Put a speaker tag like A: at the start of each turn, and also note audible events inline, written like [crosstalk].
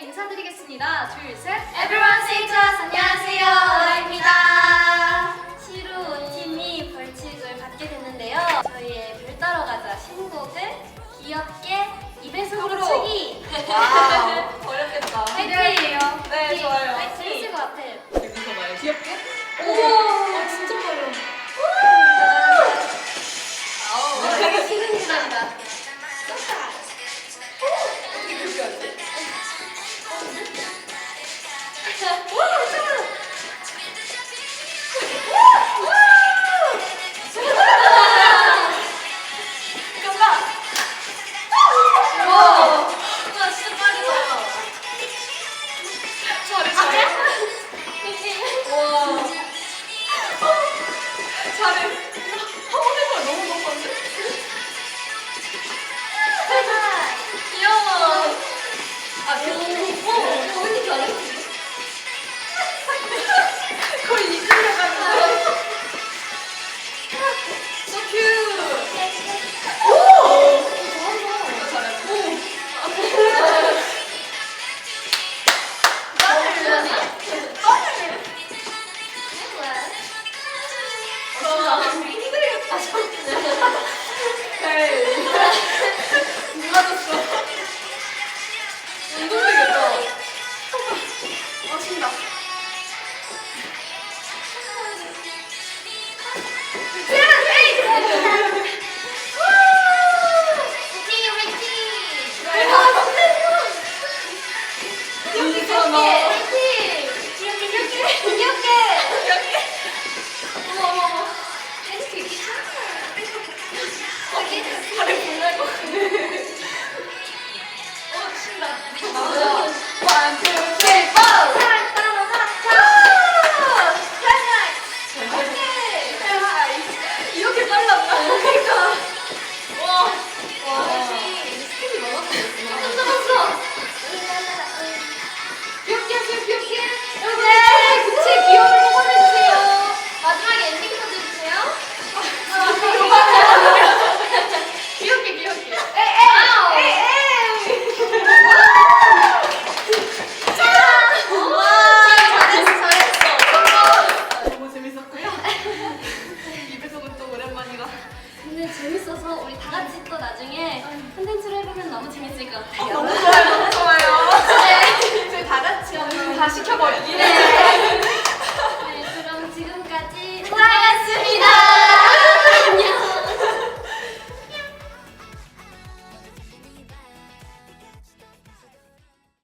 A: 인사드리겠습니다. 둘, 셋.
B: Everyone say to us 안녕하세요 라입니다 시루 팀이 벌칙을 받게 됐는데요 저희의 별 따러 가자 신곡을 귀엽게 입에서으로 추기
C: 와우, [laughs] 어렵겠다.
B: 화이팅이에요
C: 네, 좋아요.
B: 재밌을 것 같아요
C: 여기서 봐요. 귀엽게?
B: 오
C: 아, 그, 오, 언니 잘해.
B: 거의 어, 신다.
C: 아, 너무 재밌었고요. 입에서는 또 오랜만이라. 오늘 재밌어서 우리 다 같이 또 나중에 콘텐츠를 해보면 너무 재밌을 것 같아요. 어, 너무 좋아요, 너무 좋아요. 네. 저희 다 같이 한번 다 시켜버리기. 네.